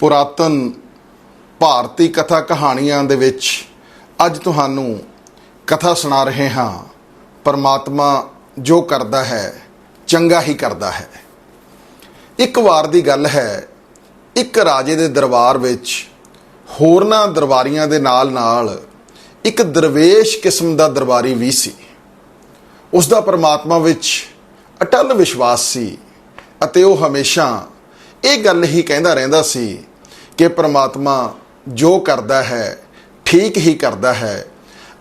ਪੁਰਾਤਨ ਭਾਰਤੀ ਕਥਾ ਕਹਾਣੀਆਂ ਦੇ ਵਿੱਚ ਅੱਜ ਤੁਹਾਨੂੰ ਕਥਾ ਸੁਣਾ ਰਹੇ ਹਾਂ। ਪਰਮਾਤਮਾ ਜੋ ਕਰਦਾ ਹੈ, ਚੰਗਾ ਹੀ ਕਰਦਾ ਹੈ। ਇੱਕ ਵਾਰ ਦੀ ਗੱਲ ਹੈ, ਇੱਕ ਰਾਜੇ ਦੇ ਦਰਬਾਰ ਵਿੱਚ ਹੋਰਨਾਂ ਦਰਬਾਰੀਆਂ ਦੇ ਨਾਲ-ਨਾਲ ਇੱਕ ਦਰਵੇਸ਼ ਕਿਸਮ ਦਾ ਦਰਬਾਰੀ ਵੀ ਸੀ। ਉਸ ਦਾ ਪਰਮਾਤਮਾ ਵਿੱਚ ਅਟਲ ਵਿਸ਼ਵਾਸ ਸੀ ਅਤੇ ਉਹ ਹਮੇਸ਼ਾ ਇਹ ਗੱਲ ਹੀ ਕਹਿੰਦਾ ਰਹਿੰਦਾ ਸੀ ਕਿ ਪ੍ਰਮਾਤਮਾ ਜੋ ਕਰਦਾ ਹੈ, ਠੀਕ ਹੀ ਕਰਦਾ ਹੈ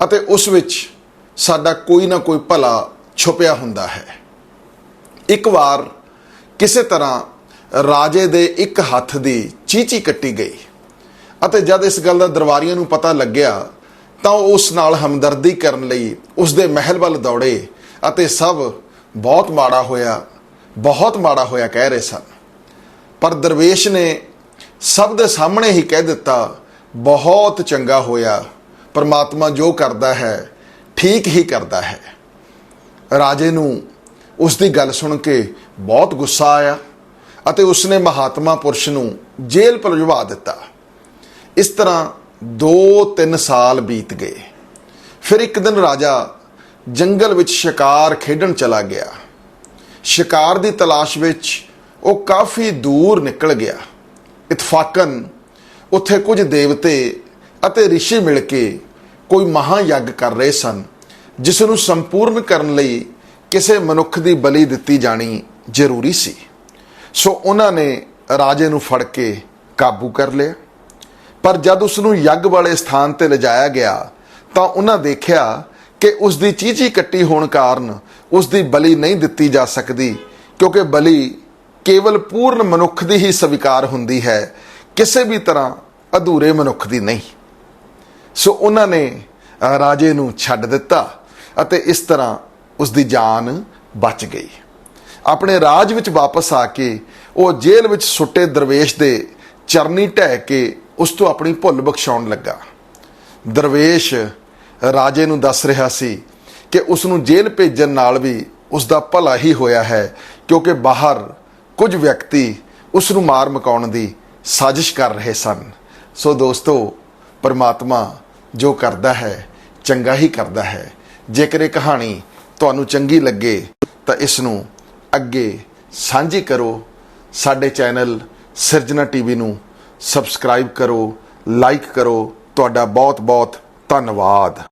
ਅਤੇ ਉਸ ਵਿੱਚ ਸਾਡਾ ਕੋਈ ਨਾ ਕੋਈ ਭਲਾ ਛੁਪਿਆ ਹੁੰਦਾ ਹੈ। ਇੱਕ ਵਾਰ ਕਿਸੇ ਤਰ੍ਹਾਂ ਰਾਜੇ ਦੇ ਇੱਕ ਹੱਥ ਦੀ ਚੀਚੀ ਕੱਟੀ ਗਈ ਅਤੇ ਜਦ ਇਸ ਗੱਲ ਦਾ ਦਰਬਾਰੀਆਂ ਨੂੰ ਪਤਾ ਲੱਗਿਆ, ਤਾਂ ਉਹ ਉਸ ਨਾਲ ਹਮਦਰਦੀ ਕਰਨ ਲਈ ਉਸ ਦੇ ਮਹਿਲ ਵੱਲ ਦੌੜੇ ਅਤੇ ਸਭ ਬਹੁਤ ਮਾੜਾ ਹੋਇਆ, ਬਹੁਤ ਮਾੜਾ ਹੋਇਆ ਕਹਿ ਰਹੇ ਸਨ। ਪਰ ਦਰਵੇਸ਼ ਨੇ ਸਭ ਦੇ ਸਾਹਮਣੇ ਹੀ ਕਹਿ ਦਿੱਤਾ, ਬਹੁਤ ਚੰਗਾ ਹੋਇਆ। ਪਰਮਾਤਮਾ ਜੋ ਕਰਦਾ ਹੈ, ਠੀਕ ਹੀ ਕਰਦਾ ਹੈ। ਰਾਜੇ ਨੂੰ ਉਸ ਦੀ ਗੱਲ ਸੁਣ ਕੇ ਬਹੁਤ ਗੁੱਸਾ ਆਇਆ ਅਤੇ ਉਸਨੇ ਮਹਾਤਮਾ ਪੁਰਸ਼ ਨੂੰ ਜੇਲ੍ਹ ਭਜਵਾ ਦਿੱਤਾ। ਇਸ ਤਰ੍ਹਾਂ 2-3 ਸਾਲ ਬੀਤ ਗਏ। ਫਿਰ ਇੱਕ ਦਿਨ ਰਾਜਾ ਜੰਗਲ ਵਿੱਚ ਸ਼ਿਕਾਰ ਖੇਡਣ ਚਲਾ ਗਿਆ। ਸ਼ਿਕਾਰ ਦੀ ਤਲਾਸ਼ ਵਿੱਚ ਉਹ ਕਾਫੀ ਦੂਰ ਨਿਕਲ ਗਿਆ। ਫਾਕਨ, ਉੱਥੇ ਕੁਝ ਦੇਵਤੇ ਅਤੇ ਰਿਸ਼ੀ ਮਿਲ ਕੇ ਕੋਈ ਮਹਾ ਯੱਗ ਕਰ ਰਹੇ ਸਨ, ਜਿਸ ਨੂੰ ਸੰਪੂਰਨ ਕਰਨ ਲਈ ਕਿਸੇ ਮਨੁੱਖ ਦੀ ਬਲੀ ਦਿੱਤੀ ਜਾਣੀ ਜ਼ਰੂਰੀ ਸੀ। ਸੋ ਉਹਨਾਂ ਨੇ ਰਾਜੇ ਨੂੰ ਫੜ ਕੇ ਕਾਬੂ ਕਰ ਲਿਆ। ਪਰ ਜਦ ਉਸ ਨੂੰ ਯੱਗ ਵਾਲੇ ਸਥਾਨ ਤੇ ਲਿਜਾਇਆ ਗਿਆ, ਤਾਂ ਉਹਨਾਂ ਦੇਖਿਆ ਕਿ ਉਸ ਦੀ ਚੀਚੀ ਕੱਟੀ ਹੋਣ ਕਾਰਨ ਉਸ ਦੀ ਬਲੀ ਨਹੀਂ ਦਿੱਤੀ ਜਾ ਸਕਦੀ, ਕਿਉਂਕਿ ਬਲੀ ਕੇਵਲ ਪੂਰਨ ਮਨੁੱਖ ਦੀ ਹੀ ਸਵੀਕਾਰ ਹੁੰਦੀ ਹੈ, ਕਿਸੇ ਵੀ ਤਰ੍ਹਾਂ ਅਧੂਰੇ ਮਨੁੱਖ ਦੀ ਨਹੀਂ। ਸੋ ਉਹਨਾਂ ਨੇ ਰਾਜੇ ਨੂੰ ਛੱਡ ਦਿੱਤਾ ਅਤੇ ਇਸ ਤਰ੍ਹਾਂ ਉਸ ਦੀ ਜਾਨ ਬਚ ਗਈ। ਆਪਣੇ ਰਾਜ ਵਿੱਚ ਵਾਪਸ ਆ ਕੇ ਉਹ ਜੇਲ੍ਹ ਵਿੱਚ ਸੁੱਟੇ ਦਰਵੇਸ਼ ਦੇ ਚਰਨੀ ਢਹਿ ਕੇ ਉਸ ਤੋਂ ਆਪਣੀ ਭੁੱਲ ਬਖਸ਼ਾਉਣ ਲੱਗਾ। ਦਰਵੇਸ਼ ਰਾਜੇ ਨੂੰ ਦੱਸ ਰਿਹਾ ਸੀ ਕਿ ਉਸ ਨੂੰ ਜੇਲ੍ਹ ਭੇਜਣ ਨਾਲ ਵੀ ਉਸ ਦਾ ਭਲਾ ਹੀ ਹੋਇਆ ਹੈ, ਕਿਉਂਕਿ ਬਾਹਰ ਕੁਝ ਵਿਅਕਤੀ ਉਸ ਨੂੰ ਮਾਰ ਮਕਾਉਣ ਦੀ ਸਾਜ਼ਿਸ਼ ਕਰ ਰਹੇ ਸਨ। ਸੋ ਦੋਸਤੋ, ਪਰਮਾਤਮਾ ਜੋ ਕਰਦਾ ਹੈ, ਚੰਗਾ ਹੀ ਕਰਦਾ ਹੈ। ਜੇਕਰ ਇਹ ਕਹਾਣੀ ਤੁਹਾਨੂੰ ਚੰਗੀ ਲੱਗੇ, ਤਾਂ ਇਸ ਨੂੰ ਅੱਗੇ ਸਾਂਝੀ ਕਰੋ। ਸਾਡੇ ਚੈਨਲ ਸਿਰਜਣਾ ਟੀਵੀ ਨੂੰ ਸਬਸਕ੍ਰਾਈਬ ਕਰੋ, ਲਾਈਕ ਕਰੋ। ਤੁਹਾਡਾ ਬਹੁਤ ਬਹੁਤ ਧੰਨਵਾਦ।